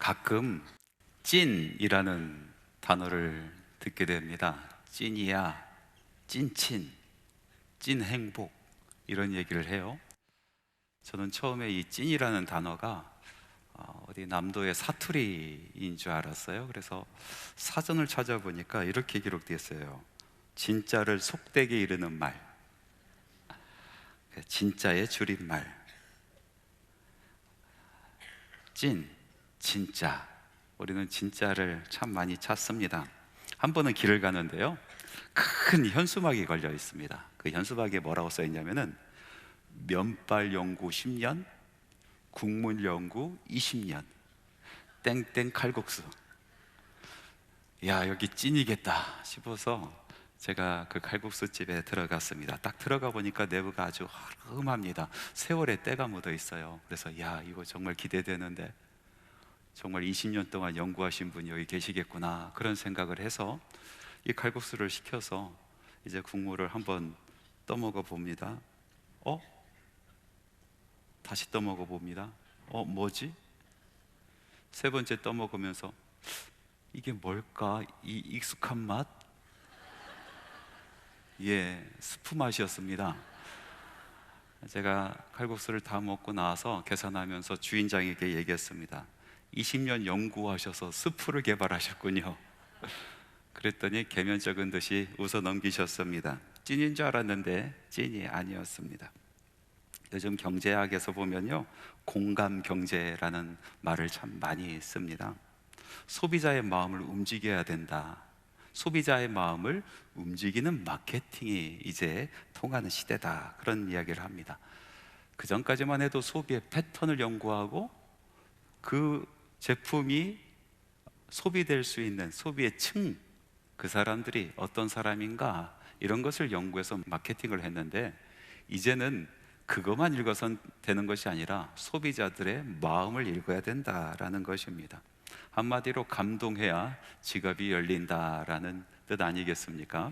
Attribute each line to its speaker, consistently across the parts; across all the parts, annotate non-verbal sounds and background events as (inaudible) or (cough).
Speaker 1: 가끔 찐이라는 단어를 듣게 됩니다. 찐이야, 찐친, 찐행복 이런 얘기를 해요. 저는 처음에 이 찐이라는 단어가 어, 어디 남도의 사투리인 줄 알았어요. 그래서 사전을 찾아보니까 이렇게 기록되어 있어요. 진짜를 속되게 이르는 말. 그 진짜의 줄임말. 찐, 진짜. 우리는 진짜를 참 많이 찾습니다. 한 번은 길을 가는데요. 큰 현수막이 걸려 있습니다. 그 현수막에 뭐라고 써 있냐면은 면발 연구 10년, 국물 연구 20년, 땡땡 칼국수. 야, 여기 찐이겠다 싶어서 제가 그 칼국수 집에 들어갔습니다. 딱 들어가 보니까 내부가 아주 허름합니다. 세월의 때가 묻어 있어요. 그래서 야, 이거 정말 기대되는데 정말 20년 동안 연구하신 분이 여기 계시겠구나 그런 생각을 해서 이 칼국수를 시켜서 이제 국물을 한번 떠먹어 봅니다. 어? 다시 떠먹어 봅니다. 어, 뭐지? 세 번째 떠먹으면서 이게 뭘까? 이 익숙한 맛? 예, 스프 맛이었습니다. 제가 칼국수를 다 먹고 나서 계산하면서 주인장에게 얘기했습니다. 20년 연구하셔서 스프를 개발하셨군요. (laughs) 그랬더니 개면적은 듯이 웃어 넘기셨습니다. 찐인 줄 알았는데 찐이 아니었습니다. 요즘 경제학에서 보면요, 공감 경제라는 말을 참 많이 씁니다. 소비자의 마음을 움직여야 된다. 소비자의 마음을 움직이는 마케팅이 이제 통하는 시대다. 그런 이야기를 합니다. 그 전까지만 해도 소비의 패턴을 연구하고 그 제품이 소비될 수 있는 소비의 층, 그 사람들이 어떤 사람인가 이런 것을 연구해서 마케팅을 했는데 이제는 그것만 읽어선 되는 것이 아니라 소비자들의 마음을 읽어야 된다라는 것입니다. 한마디로 감동해야 지갑이 열린다라는 뜻 아니겠습니까?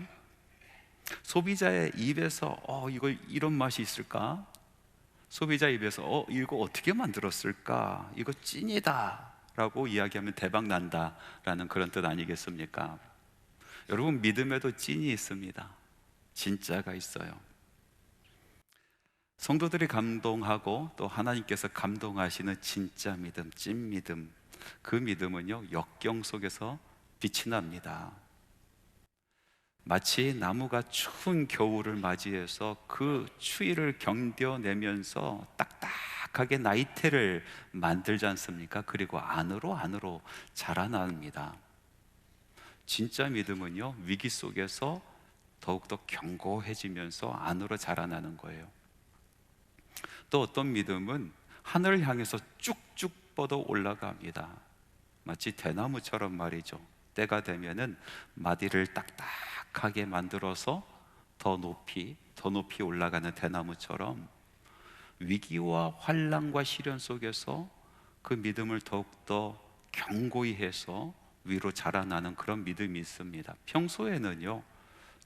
Speaker 1: 소비자의 입에서 어 이거 이런 맛이 있을까? 소비자 입에서 어 이거 어떻게 만들었을까? 이거 찐이다 라고 이야기하면 대박 난다라는 그런 뜻 아니겠습니까? 여러분 믿음에도 찐이 있습니다. 진짜가 있어요. 성도들이 감동하고 또 하나님께서 감동하시는 진짜 믿음, 찐 믿음. 그 믿음은요, 역경 속에서 빛이 납니다. 마치 나무가 추운 겨울을 맞이해서 그 추위를 견뎌내면서 딱딱 하게 나이테를 만들지 않습니까? 그리고 안으로 안으로 자라납니다. 진짜 믿음은요, 위기 속에서 더욱더 견고해지면서 안으로 자라나는 거예요. 또 어떤 믿음은 하늘을 향해서 쭉쭉 뻗어 올라갑니다. 마치 대나무처럼 말이죠. 때가 되면은 마디를 딱딱하게 만들어서 더 높이 더 높이 올라가는 대나무처럼 위기와 환란과 시련 속에서 그 믿음을 더욱더 견고히 해서 위로 자라나는 그런 믿음이 있습니다. 평소에는요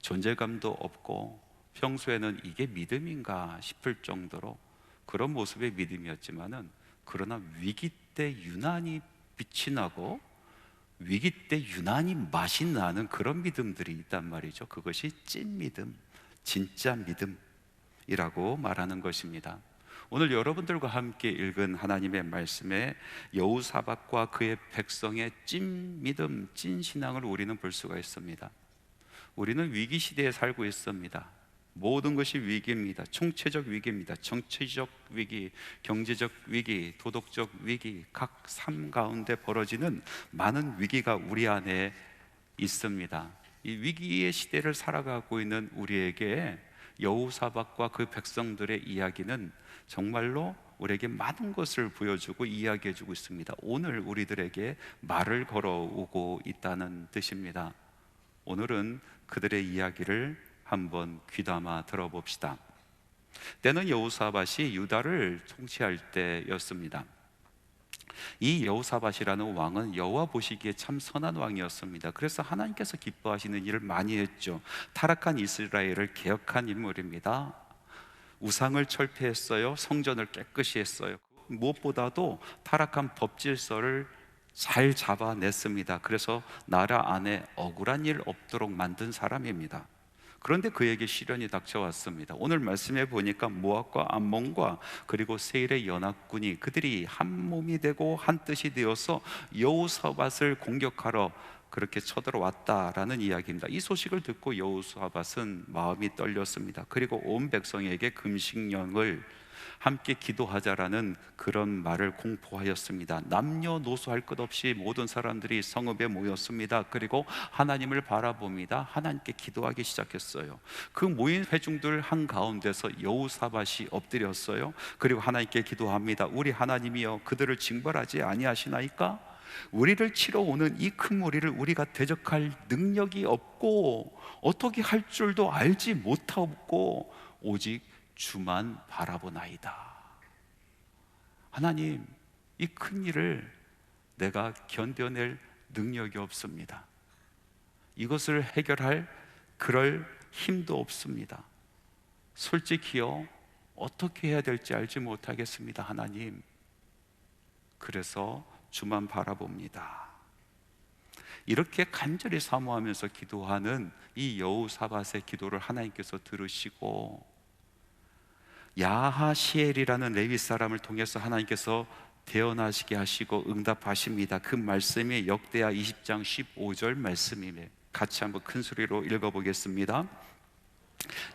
Speaker 1: 존재감도 없고 평소에는 이게 믿음인가 싶을 정도로 그런 모습의 믿음이었지만은 그러나 위기 때 유난히 빛이 나고 위기 때 유난히 맛이 나는 그런 믿음들이 있단 말이죠. 그것이 찐 믿음, 진짜 믿음이라고 말하는 것입니다. 오늘 여러분들과 함께 읽은 하나님의 말씀에 여우사박과 그의 백성의 찐 믿음, 찐 신앙을 우리는 볼 수가 있습니다. 우리는 위기 시대에 살고 있습니다. 모든 것이 위기입니다. 총체적 위기입니다. 정치적 위기, 경제적 위기, 도덕적 위기, 각 삶 가운데 벌어지는 많은 위기가 우리 안에 있습니다. 이 위기의 시대를 살아가고 있는 우리에게 여우사박과 그 백성들의 이야기는 정말로 우리에게 많은 것을 보여주고 이야기해주고 있습니다. 오늘 우리들에게 말을 걸어오고 있다는 뜻입니다. 오늘은 그들의 이야기를 한번 귀담아 들어봅시다. 때는 여호사밧이 유다를 통치할 때였습니다. 이 여호사밧이라는 왕은 여호와 보시기에 참 선한 왕이었습니다. 그래서 하나님께서 기뻐하시는 일을 많이 했죠. 타락한 이스라엘을 개혁한 인물입니다. 우상을 철폐했어요. 성전을 깨끗이 했어요. 무엇보다도 타락한 법질서를 잘 잡아냈습니다. 그래서 나라 안에 억울한 일 없도록 만든 사람입니다. 그런데 그에게 시련이 닥쳐왔습니다. 오늘 말씀해 보니까 모압과 암몬과 그리고 세일의 연합군이 그들이 한 몸이 되고 한 뜻이 되어서 여호사밧을 공격하러 그렇게 쳐들어왔다라는 이야기입니다. 이 소식을 듣고 여호사밧은 마음이 떨렸습니다. 그리고 온 백성에게 금식령을 함께 기도하자라는 그런 말을 공포하였습니다. 남녀노소 할 것 없이 모든 사람들이 성읍에 모였습니다. 그리고 하나님을 바라봅니다. 하나님께 기도하기 시작했어요. 그 모인 회중들 한 가운데서 여우사밭이 엎드렸어요. 그리고 하나님께 기도합니다. 우리 하나님이여 그들을 징벌하지 아니하시나이까? 우리를 치러 오는 이 큰 무리를 우리가 대적할 능력이 없고 어떻게 할 줄도 알지 못하고 오직 주만 바라보나이다. 하나님, 이 큰 일을 내가 견뎌낼 능력이 없습니다. 이것을 해결할 그럴 힘도 없습니다. 솔직히요, 어떻게 해야 될지 알지 못하겠습니다, 하나님. 그래서 주만 바라봅니다. 이렇게 간절히 사모하면서 기도하는 이 여우사밧의 기도를 하나님께서 들으시고 야하시엘이라는 레위 사람을 통해서 하나님께서 대언하시게 하시고 응답하십니다. 그 말씀이 역대하 20장 15절 말씀이며 같이 한번 큰 소리로 읽어보겠습니다.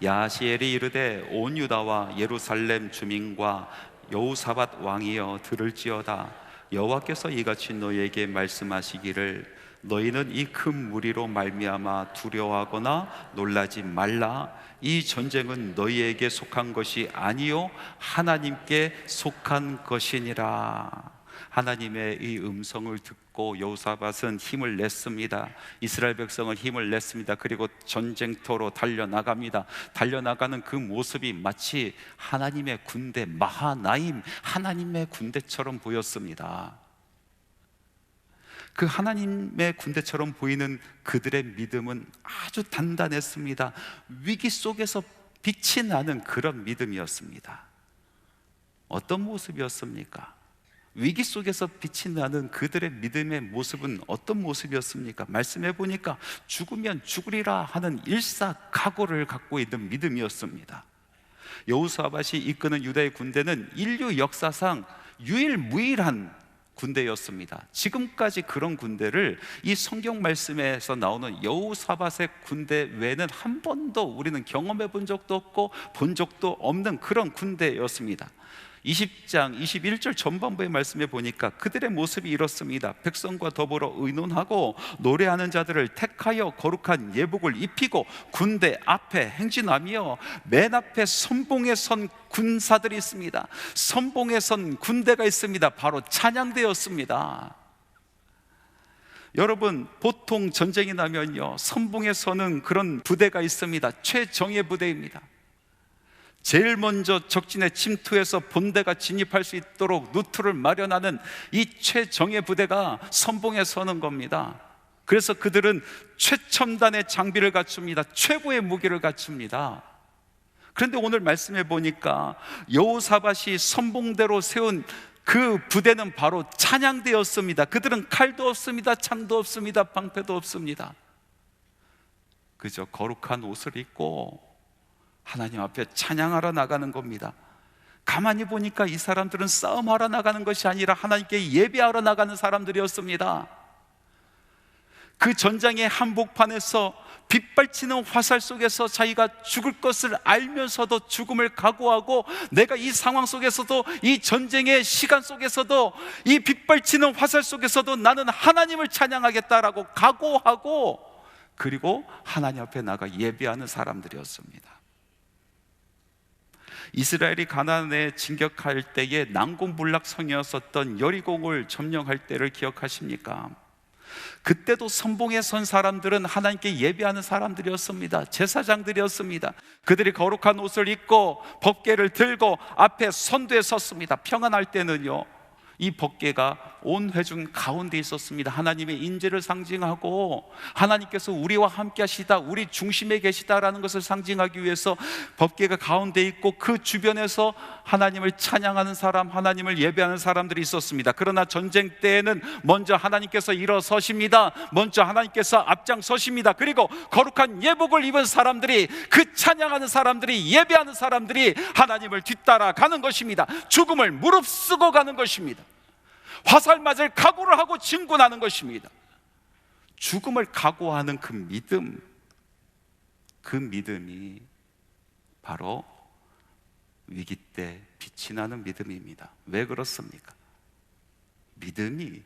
Speaker 1: 야하시엘이 이르되 온 유다와 예루살렘 주민과 여우사밧 왕이여 들을지어다 여호와께서 이같이 너희에게 말씀하시기를 너희는 이 큰 무리로 말미암아 두려워하거나 놀라지 말라 이 전쟁은 너희에게 속한 것이 아니요 하나님께 속한 것이니라 하나님의 이 음성을 듣고 여호사밧은 힘을 냈습니다. 이스라엘 백성은 힘을 냈습니다. 그리고 전쟁터로 달려 나갑니다. 달려 나가는 그 모습이 마치 하나님의 군대 마하나임 하나님의 군대처럼 보였습니다. 그 하나님의 군대처럼 보이는 그들의 믿음은 아주 단단했습니다. 위기 속에서 빛이 나는 그런 믿음이었습니다. 어떤 모습이었습니까? 위기 속에서 빛이 나는 그들의 믿음의 모습은 어떤 모습이었습니까? 말씀해 보니까 죽으면 죽으리라 하는 일사각오를 갖고 있는 믿음이었습니다. 여호수아밭이 이끄는 유다의 군대는 인류 역사상 유일무이한 군대였습니다. 지금까지 그런 군대를 이 성경 말씀에서 나오는 여호사밧의 군대 외에는 한 번도 우리는 경험해 본 적도 없고 본 적도 없는 그런 군대였습니다. 20장 21절 전반부의 말씀에 보니까 그들의 모습이 이렇습니다. 백성과 더불어 의논하고 노래하는 자들을 택하여 거룩한 예복을 입히고 군대 앞에 행진하며 맨 앞에 선봉에 선 군사들이 있습니다. 선봉에 선 군대가 있습니다. 바로 찬양대였습니다. 여러분 보통 전쟁이 나면요 선봉에 서는 그런 부대가 있습니다. 최정예 부대입니다. 제일 먼저 적진에 침투해서 본대가 진입할 수 있도록 루트를 마련하는 이 최정예 부대가 선봉에 서는 겁니다. 그래서 그들은 최첨단의 장비를 갖춥니다. 최고의 무기를 갖춥니다. 그런데 오늘 말씀해 보니까 여호사밭이 선봉대로 세운 그 부대는 바로 찬양대였습니다. 그들은 칼도 없습니다. 창도 없습니다. 방패도 없습니다. 그저 거룩한 옷을 입고 하나님 앞에 찬양하러 나가는 겁니다. 가만히 보니까 이 사람들은 싸움하러 나가는 것이 아니라 하나님께 예배하러 나가는 사람들이었습니다. 그 전장의 한복판에서 빗발치는 화살 속에서 자기가 죽을 것을 알면서도 죽음을 각오하고 내가 이 상황 속에서도 이 전쟁의 시간 속에서도 이 빗발치는 화살 속에서도 나는 하나님을 찬양하겠다라고 각오하고 그리고 하나님 앞에 나가 예배하는 사람들이었습니다. 이스라엘이 가나안에 진격할 때에 난공불락 성이었었던 여리공을 점령할 때를 기억하십니까? 그때도 선봉에 선 사람들은 하나님께 예배하는 사람들이었습니다. 제사장들이었습니다. 그들이 거룩한 옷을 입고 법궤를 들고 앞에 선두에 섰습니다. 평안할 때는요. 이 법궤가 온 회중 가운데 있었습니다. 하나님의 인재를 상징하고 하나님께서 우리와 함께 하시다, 우리 중심에 계시다라는 것을 상징하기 위해서 법궤가 가운데 있고 그 주변에서 하나님을 찬양하는 사람, 하나님을 예배하는 사람들이 있었습니다. 그러나 전쟁 때에는 먼저 하나님께서 일어서십니다. 먼저 하나님께서 앞장서십니다. 그리고 거룩한 예복을 입은 사람들이 그 찬양하는 사람들이 예배하는 사람들이 하나님을 뒤따라 가는 것입니다. 죽음을 무릅쓰고 가는 것입니다. 화살 맞을 각오를 하고 진군하는 것입니다. 죽음을 각오하는 그 믿음, 그 믿음이 바로 위기 때 빛이 나는 믿음입니다. 왜 그렇습니까? 믿음이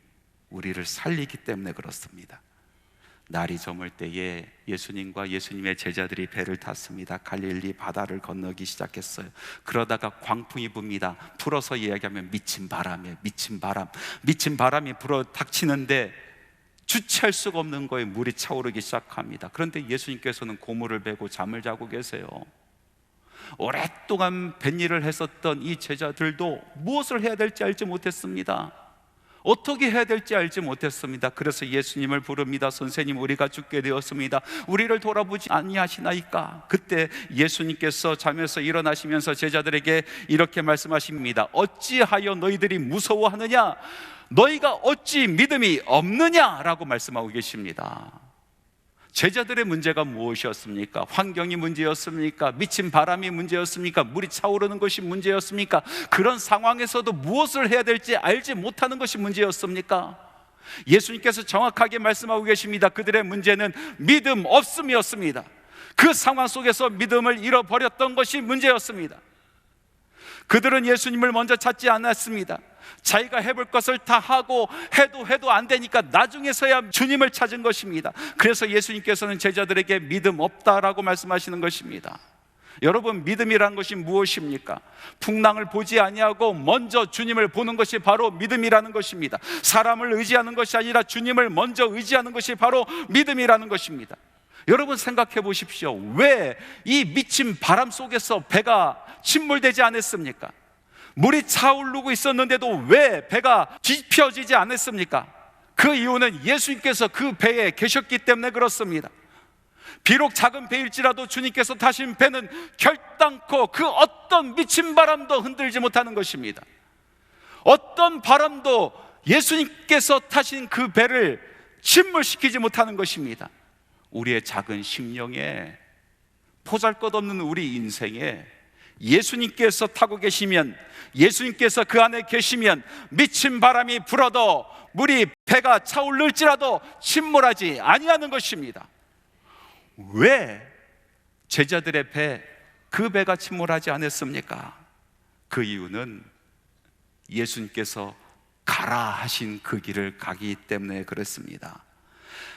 Speaker 1: 우리를 살리기 때문에 그렇습니다. 날이 저물 때에 예수님과 예수님의 제자들이 배를 탔습니다. 갈릴리 바다를 건너기 시작했어요. 그러다가 광풍이 붑니다. 풀어서 이야기하면 미친 바람에 미친 바람, 미친 바람이 불어 닥치는데 주체할 수가 없는 거에 물이 차오르기 시작합니다. 그런데 예수님께서는 고무를 베고 잠을 자고 계세요. 오랫동안 뱃일을 했었던 이 제자들도 무엇을 해야 될지 알지 못했습니다. 어떻게 해야 될지 알지 못했습니다. 그래서 예수님을 부릅니다. 선생님, 우리가 죽게 되었습니다. 우리를 돌아보지 아니하시나이까? 그때 예수님께서 잠에서 일어나시면서 제자들에게 이렇게 말씀하십니다. 어찌하여 너희들이 무서워하느냐? 너희가 어찌 믿음이 없느냐 라고 말씀하고 계십니다. 제자들의 문제가 무엇이었습니까? 환경이 문제였습니까? 미친 바람이 문제였습니까? 물이 차오르는 것이 문제였습니까? 그런 상황에서도 무엇을 해야 될지 알지 못하는 것이 문제였습니까? 예수님께서 정확하게 말씀하고 계십니다. 그들의 문제는 믿음 없음이었습니다. 그 상황 속에서 믿음을 잃어버렸던 것이 문제였습니다. 그들은 예수님을 먼저 찾지 않았습니다. 자기가 해볼 것을 다 하고 해도 해도 안 되니까 나중에서야 주님을 찾은 것입니다. 그래서 예수님께서는 제자들에게 믿음 없다라고 말씀하시는 것입니다. 여러분 믿음이란 것이 무엇입니까? 풍랑을 보지 아니하고 먼저 주님을 보는 것이 바로 믿음이라는 것입니다. 사람을 의지하는 것이 아니라 주님을 먼저 의지하는 것이 바로 믿음이라는 것입니다. 여러분 생각해 보십시오. 왜 이 미친 바람 속에서 배가 침몰되지 않았습니까? 물이 차오르고 있었는데도 왜 배가 뒤펴지지 않았습니까? 그 이유는 예수님께서 그 배에 계셨기 때문에 그렇습니다. 비록 작은 배일지라도 주님께서 타신 배는 결단코 그 어떤 미친 바람도 흔들지 못하는 것입니다. 어떤 바람도 예수님께서 타신 그 배를 침몰시키지 못하는 것입니다. 우리의 작은 심령에 포잘 것 없는 우리 인생에 예수님께서 타고 계시면 예수님께서 그 안에 계시면 미친 바람이 불어도 물이 배가 차올를지라도 침몰하지 아니하는 것입니다. 왜 제자들의 배, 그 배가 침몰하지 않았습니까? 그 이유는 예수님께서 가라 하신 그 길을 가기 때문에 그렇습니다.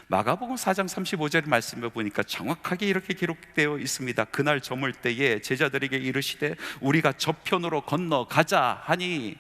Speaker 1: 마가복음 4장 35절 말씀을 보니까 정확하게 이렇게 기록되어 있습니다. 그날 저물 때에 제자들에게 이르시되 우리가 저편으로 건너가자 하니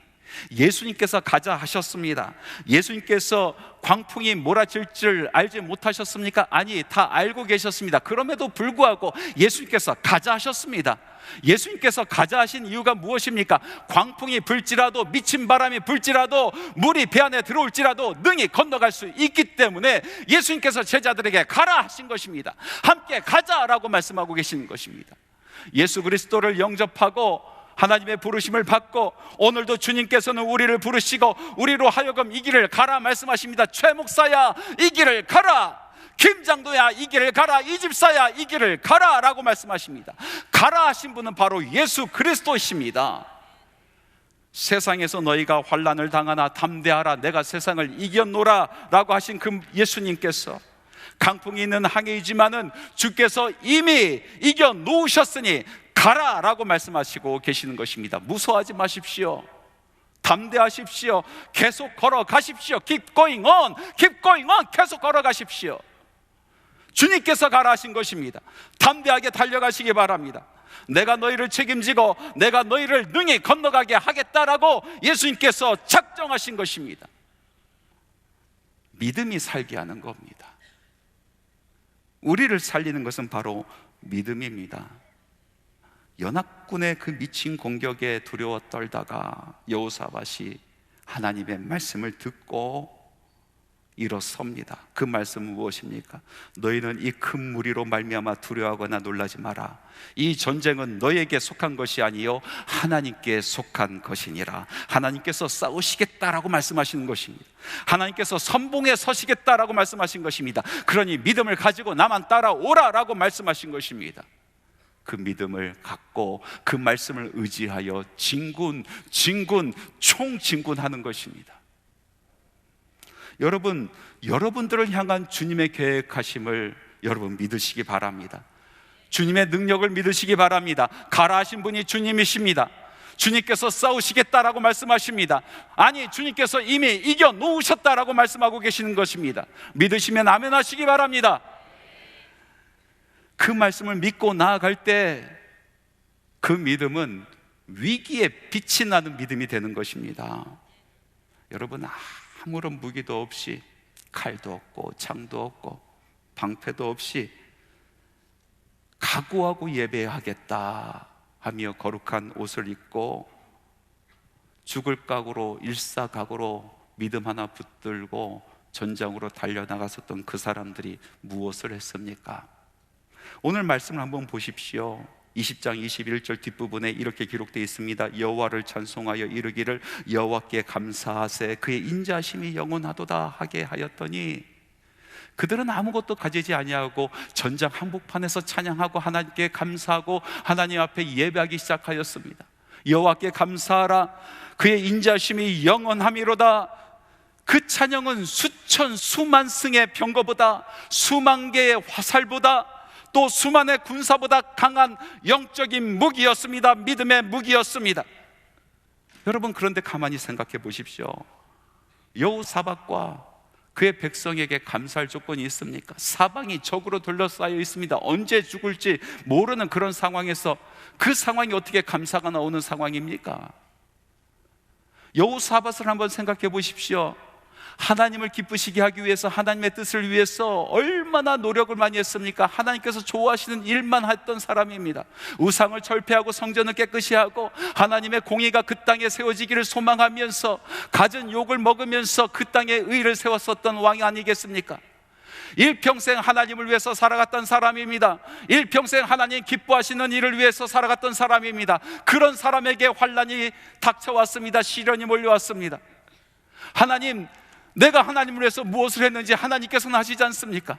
Speaker 1: 예수님께서 가자 하셨습니다. 예수님께서 광풍이 몰아칠 줄 알지 못하셨습니까? 아니, 다 알고 계셨습니다. 그럼에도 불구하고 예수님께서 가자 하셨습니다. 예수님께서 가자 하신 이유가 무엇입니까? 광풍이 불지라도 미친 바람이 불지라도 물이 배 안에 들어올지라도 능히 건너갈 수 있기 때문에 예수님께서 제자들에게 가라 하신 것입니다. 함께 가자라고 말씀하고 계시는 것입니다. 예수 그리스도를 영접하고 하나님의 부르심을 받고 오늘도 주님께서는 우리를 부르시고 우리로 하여금 이 길을 가라 말씀하십니다. 최 목사야 이 길을 가라. 김장도야 이 길을 가라 이 집사야 이 길을 가라라고 말씀하십니다. 가라 하신 분은 바로 예수 그리스도이십니다. 세상에서 너희가 환란을 당하나 담대하라 내가 세상을 이겼노라라고 하신 그 예수님께서 강풍이 있는 항해이지만은 주께서 이미 이겨 놓으셨으니 가라 라고 말씀하시고 계시는 것입니다. 무서워하지 마십시오. 담대하십시오. 계속 걸어가십시오. Keep going on. Keep going on. 계속 걸어가십시오. 주님께서 가라 하신 것입니다. 담대하게 달려가시기 바랍니다. 내가 너희를 책임지고 내가 너희를 능히 건너가게 하겠다라고 예수님께서 작정하신 것입니다. 믿음이 살게 하는 겁니다. 우리를 살리는 것은 바로 믿음입니다. 연합군의 그 미친 공격에 두려워 떨다가 여호사밧이 하나님의 말씀을 듣고 일어섭니다. 그 말씀은 무엇입니까? 너희는 이 큰 무리로 말미암아 두려워하거나 놀라지 마라. 이 전쟁은 너에게 속한 것이 아니요 하나님께 속한 것이니라. 하나님께서 싸우시겠다라고 말씀하시는 것입니다. 하나님께서 선봉에 서시겠다라고 말씀하신 것입니다. 그러니 믿음을 가지고 나만 따라오라라고 말씀하신 것입니다. 그 믿음을 갖고 그 말씀을 의지하여 진군, 진군, 총진군 하는 것입니다. 여러분, 여러분들을 향한 주님의 계획하심을 여러분 믿으시기 바랍니다. 주님의 능력을 믿으시기 바랍니다. 가라 하신 분이 주님이십니다. 주님께서 싸우시겠다라고 말씀하십니다. 아니, 주님께서 이미 이겨 놓으셨다라고 말씀하고 계시는 것입니다. 믿으시면 아멘 하시기 바랍니다. 그 말씀을 믿고 나아갈 때 그 믿음은 위기에 빛이 나는 믿음이 되는 것입니다. 여러분, 아무런 무기도 없이 칼도 없고 창도 없고 방패도 없이 각오하고 예배하겠다 하며 거룩한 옷을 입고 죽을 각오로 일사각오로 믿음 하나 붙들고 전장으로 달려나갔었던 그 사람들이 무엇을 했습니까? 오늘 말씀을 한번 보십시오. 20장 21절 뒷부분에 이렇게 기록되어 있습니다. 여호와를 찬송하여 이르기를 여호와께 감사하세 그의 인자심이 영원하도다 하게 하였더니 그들은 아무것도 가지지 아니하고 전장 한복판에서 찬양하고 하나님께 감사하고 하나님 앞에 예배하기 시작하였습니다. 여호와께 감사하라 그의 인자심이 영원함이로다 그 찬양은 수천 수만 승의 병거보다 수만 개의 화살보다 또 수만의 군사보다 강한 영적인 무기였습니다. 믿음의 무기였습니다. 여러분 그런데 가만히 생각해 보십시오. 여호사박과 그의 백성에게 감사할 조건이 있습니까? 사방이 적으로 둘러싸여 있습니다. 언제 죽을지 모르는 그런 상황에서 그 상황이 어떻게 감사가 나오는 상황입니까? 여호사밧을 한번 생각해 보십시오. 하나님을 기쁘시게 하기 위해서 하나님의 뜻을 위해서 얼마나 노력을 많이 했습니까? 하나님께서 좋아하시는 일만 했던 사람입니다. 우상을 철폐하고 성전을 깨끗이 하고 하나님의 공의가 그 땅에 세워지기를 소망하면서 갖은 욕을 먹으면서 그 땅에 의를 세웠었던 왕이 아니겠습니까? 일평생 하나님을 위해서 살아갔던 사람입니다. 일평생 하나님 기뻐하시는 일을 위해서 살아갔던 사람입니다. 그런 사람에게 환란이 닥쳐왔습니다. 시련이 몰려왔습니다. 하나님 내가 하나님을 위해서 무엇을 했는지 하나님께서는 하시지 않습니까?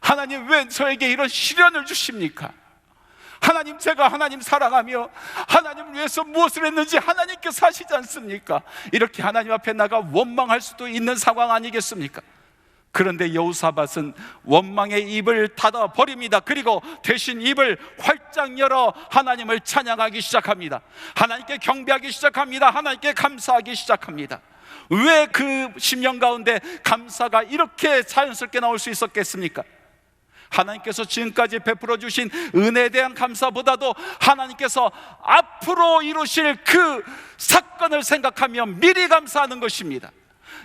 Speaker 1: 하나님 왜 저에게 이런 시련을 주십니까? 하나님 제가 하나님 사랑하며 하나님을 위해서 무엇을 했는지 하나님께서 하시지 않습니까? 이렇게 하나님 앞에 나가 원망할 수도 있는 상황 아니겠습니까? 그런데 여우사밧은 원망의 입을 닫아 버립니다. 그리고 대신 입을 활짝 열어 하나님을 찬양하기 시작합니다. 하나님께 경배하기 시작합니다. 하나님께 감사하기 시작합니다. 왜그 심령 가운데 감사가 이렇게 자연스럽게 나올 수 있었겠습니까? 하나님께서 지금까지 베풀어 주신 은혜에 대한 감사보다도 하나님께서 앞으로 이루실 그 사건을 생각하며 미리 감사하는 것입니다.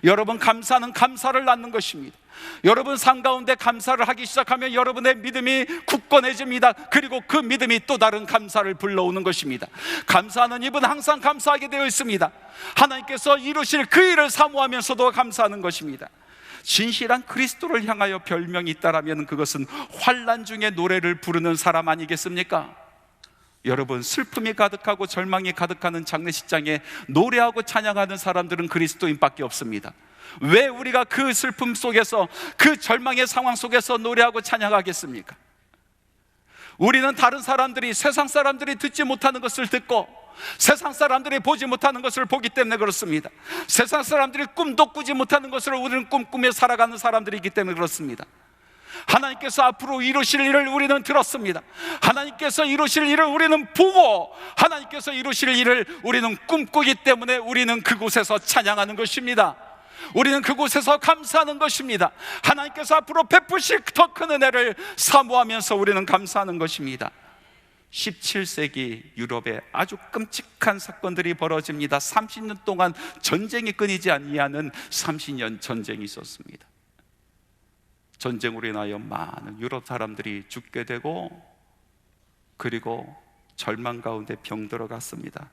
Speaker 1: 여러분 감사는 감사를 낳는 것입니다. 여러분 상 가운데 감사를 하기 시작하면 여러분의 믿음이 굳건해집니다. 그리고 그 믿음이 또 다른 감사를 불러오는 것입니다. 감사하는 입은 항상 감사하게 되어 있습니다. 하나님께서 이루실 그 일을 사모하면서도 감사하는 것입니다. 진실한 그리스도를 향하여 별명이 있다라면 그것은 환란 중에 노래를 부르는 사람 아니겠습니까? 여러분 슬픔이 가득하고 절망이 가득하는 장례식장에 노래하고 찬양하는 사람들은 그리스도인밖에 없습니다. 왜 우리가 그 슬픔 속에서 그 절망의 상황 속에서 노래하고 찬양하겠습니까? 우리는 다른 사람들이 세상 사람들이 듣지 못하는 것을 듣고 세상 사람들이 보지 못하는 것을 보기 때문에 그렇습니다. 세상 사람들이 꿈도 꾸지 못하는 것을 우리는 꿈꾸며 살아가는 사람들이기 때문에 그렇습니다. 하나님께서 앞으로 이루실 일을 우리는 들었습니다. 하나님께서 이루실 일을 우리는 보고 하나님께서 이루실 일을 우리는 꿈꾸기 때문에 우리는 그곳에서 찬양하는 것입니다. 우리는 그곳에서 감사하는 것입니다. 하나님께서 앞으로 베푸실 더 큰 은혜를 사모하면서 우리는 감사하는 것입니다. 17세기 유럽에 아주 끔찍한 사건들이 벌어집니다. 30년 동안 전쟁이 끊이지 아니하는 30년 전쟁이 있었습니다. 전쟁으로 인하여 많은 유럽 사람들이 죽게 되고 그리고 절망 가운데 병 들어 갔습니다.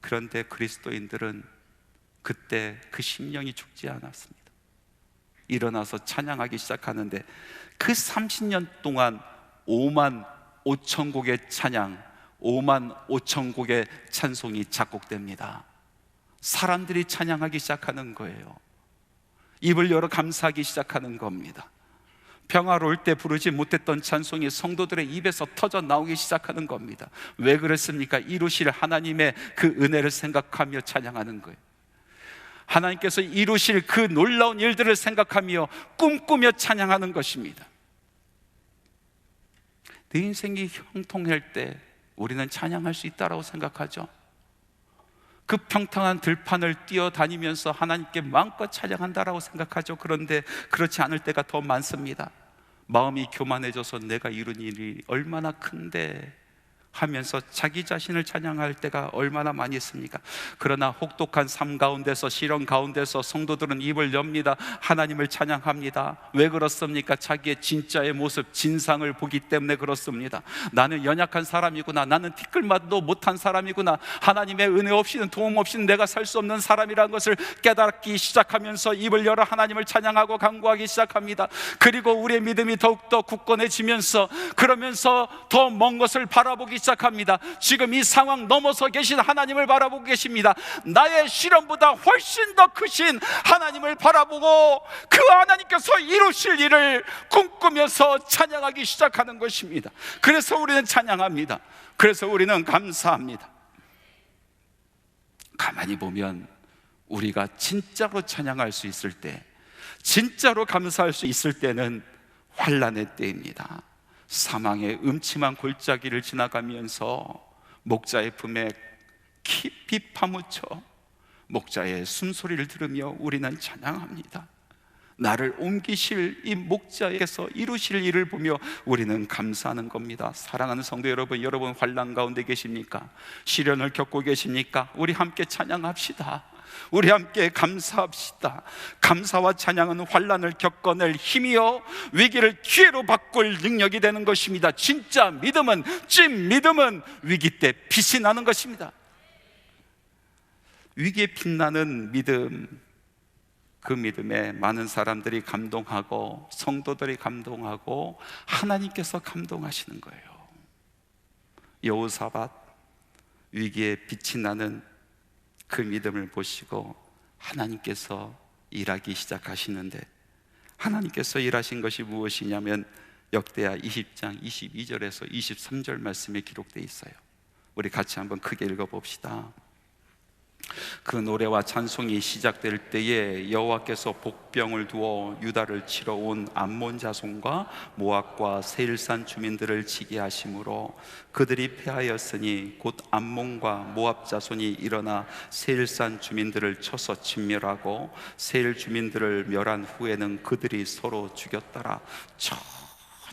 Speaker 1: 그런데 그리스도인들은 그때 그 심령이 죽지 않았습니다. 일어나서 찬양하기 시작하는데 그 30년 동안 5만 5천 곡의 찬양, 5만 5천 곡의 찬송이 작곡됩니다. 사람들이 찬양하기 시작하는 거예요. 입을 열어 감사하기 시작하는 겁니다. 평화로울 때 부르지 못했던 찬송이 성도들의 입에서 터져 나오기 시작하는 겁니다. 왜 그랬습니까? 이루실 하나님의 그 은혜를 생각하며 찬양하는 거예요. 하나님께서 이루실 그 놀라운 일들을 생각하며 꿈꾸며 찬양하는 것입니다. 내 인생이 형통할 때 우리는 찬양할 수 있다라고 생각하죠. 그 평탄한 들판을 뛰어다니면서 하나님께 마음껏 찬양한다라고 생각하죠. 그런데 그렇지 않을 때가 더 많습니다. 마음이 교만해져서 내가 이룬 일이 얼마나 큰데 하면서 자기 자신을 찬양할 때가 얼마나 많이 있습니까? 그러나 혹독한 삶 가운데서 시련 가운데서 성도들은 입을 엽니다. 하나님을 찬양합니다. 왜 그렇습니까? 자기의 진짜의 모습, 진상을 보기 때문에 그렇습니다. 나는 연약한 사람이구나. 나는 티끌맛도 못한 사람이구나. 하나님의 은혜 없이는 도움 없이는 내가 살 수 없는 사람이라는 것을 깨닫기 시작하면서 입을 열어 하나님을 찬양하고 간구하기 시작합니다. 그리고 우리의 믿음이 더욱더 굳건해지면서 그러면서 더 먼 것을 바라보기 시작합니다. 지금 이 상황 넘어서 계신 하나님을 바라보고 계십니다. 나의 시련보다 훨씬 더 크신 하나님을 바라보고 그 하나님께서 이루실 일을 꿈꾸면서 찬양하기 시작하는 것입니다. 그래서 우리는 찬양합니다. 그래서 우리는 감사합니다. 가만히 보면 우리가 진짜로 찬양할 수 있을 때, 진짜로 감사할 수 있을 때는 환란의 때입니다. 사망의 음침한 골짜기를 지나가면서 목자의 품에 깊이 파묻혀 목자의 숨소리를 들으며 우리는 찬양합니다. 나를 옮기실 이 목자에게서 이루실 일을 보며 우리는 감사하는 겁니다. 사랑하는 성도 여러분, 여러분 환란 가운데 계십니까? 시련을 겪고 계십니까? 우리 함께 찬양합시다. 우리 함께 감사합시다. 감사와 찬양은 환란을 겪어낼 힘이요 위기를 기회로 바꿀 능력이 되는 것입니다. 진짜 믿음은 찐 믿음은 위기 때 빛이 나는 것입니다. 위기에 빛나는 믿음 그 믿음에 많은 사람들이 감동하고 성도들이 감동하고 하나님께서 감동하시는 거예요. 여호사밧 위기에 빛이 나는 그 믿음을 보시고 하나님께서 일하기 시작하시는데 하나님께서 일하신 것이 무엇이냐면 역대하 20장 22절에서 23절 말씀에 기록되어 있어요. 우리 같이 한번 크게 읽어 봅시다. 그 노래와 찬송이 시작될 때에 여호와께서 복병을 두어 유다를 치러 온 암몬 자손과 모압과 세일산 주민들을 치게 하심으로 그들이 패하였으니 곧 암몬과 모압 자손이 일어나 세일산 주민들을 쳐서 진멸하고 세일 주민들을 멸한 후에는 그들이 서로 죽였더라.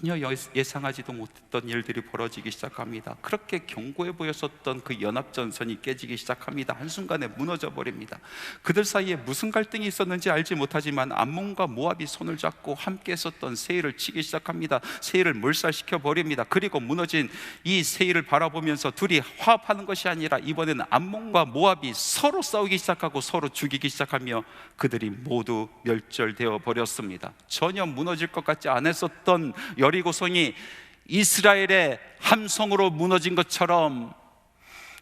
Speaker 1: 전혀 예상하지도 못했던 일들이 벌어지기 시작합니다. 그렇게 견고해 보였었던 그 연합 전선이 깨지기 시작합니다. 한순간에 무너져 버립니다. 그들 사이에 무슨 갈등이 있었는지 알지 못하지만 암몬과 모압이 손을 잡고 함께 했었던 세일을 치기 시작합니다. 세일을 몰살시켜 버립니다. 그리고 무너진 이 세일을 바라보면서 둘이 화합하는 것이 아니라 이번에는 암몬과 모압이 서로 싸우기 시작하고 서로 죽이기 시작하며 그들이 모두 멸절되어 버렸습니다. 전혀 무너질 것 같지 않았었던 여리고성이 이스라엘의 함성으로 무너진 것처럼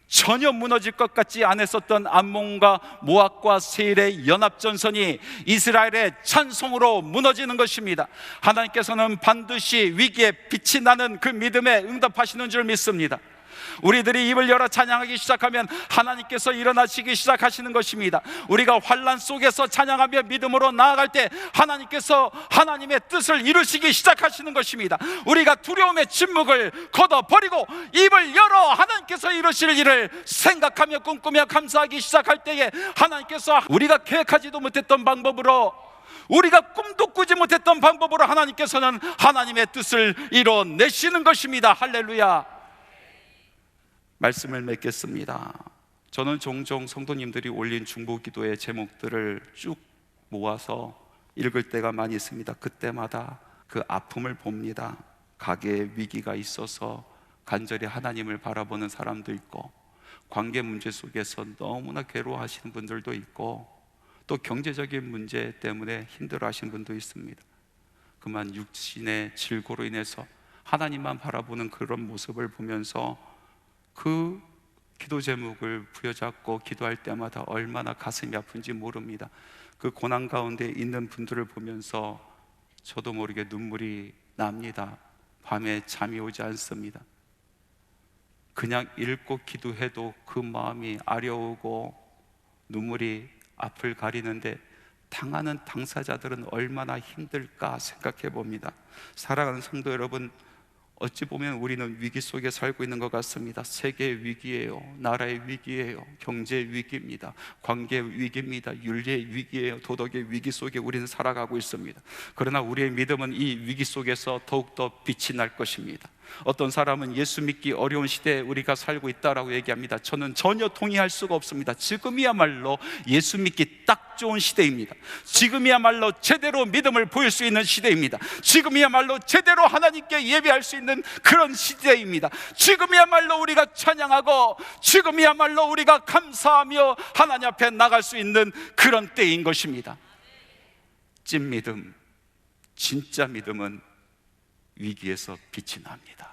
Speaker 1: 전혀 무너질 것 같지 않았었던 암몬과 모압과 세일의 연합 전선이 이스라엘의 찬송으로 무너지는 것입니다. 하나님께서는 반드시 위기에 빛이 나는 그 믿음에 응답하시는 줄 믿습니다. 우리들이 입을 열어 찬양하기 시작하면 하나님께서 일어나시기 시작하시는 것입니다. 우리가 환란 속에서 찬양하며 믿음으로 나아갈 때 하나님께서 하나님의 뜻을 이루시기 시작하시는 것입니다. 우리가 두려움의 침묵을 걷어 버리고 입을 열어 하나님께서 이루실 일을 생각하며 꿈꾸며 감사하기 시작할 때에 하나님께서 우리가 계획하지도 못했던 방법으로 우리가 꿈도 꾸지 못했던 방법으로 하나님께서는 하나님의 뜻을 이뤄내시는 것입니다. 할렐루야. 말씀을 맺겠습니다. 저는 종종 성도님들이 올린 중보 기도의 제목들을 쭉 모아서 읽을 때가 많이 있습니다. 그때마다 그 아픔을 봅니다. 가게에 위기가 있어서 간절히 하나님을 바라보는 사람도 있고 관계 문제 속에서 너무나 괴로워하시는 분들도 있고 또 경제적인 문제 때문에 힘들어하신 분도 있습니다. 그만 육신의 질고로 인해서 하나님만 바라보는 그런 모습을 보면서 그 기도 제목을 부여잡고 기도할 때마다 얼마나 가슴이 아픈지 모릅니다. 그 고난 가운데 있는 분들을 보면서 저도 모르게 눈물이 납니다. 밤에 잠이 오지 않습니다. 그냥 읽고 기도해도 그 마음이 아려오고 눈물이 앞을 가리는데 당하는 당사자들은 얼마나 힘들까 생각해 봅니다. 사랑하는 성도 여러분, 어찌 보면 우리는 위기 속에 살고 있는 것 같습니다. 세계 위기예요. 나라의 위기예요. 경제 위기입니다. 관계 위기입니다. 윤리의 위기예요. 도덕의 위기 속에 우리는 살아가고 있습니다. 그러나 우리의 믿음은 이 위기 속에서 더욱더 빛이 날 것입니다. 어떤 사람은 예수 믿기 어려운 시대에 우리가 살고 있다라고 얘기합니다. 저는 전혀 동의할 수가 없습니다. 지금이야말로 예수 믿기 딱 좋은 시대입니다. 지금이야말로 제대로 믿음을 보일 수 있는 시대입니다. 지금이야말로 제대로 하나님께 예배할 수 있는 그런 시대입니다. 지금이야말로 우리가 찬양하고 지금이야말로 우리가 감사하며 하나님 앞에 나갈 수 있는 그런 때인 것입니다. 찐 믿음, 진짜 믿음은 위기에서 빛이 납니다.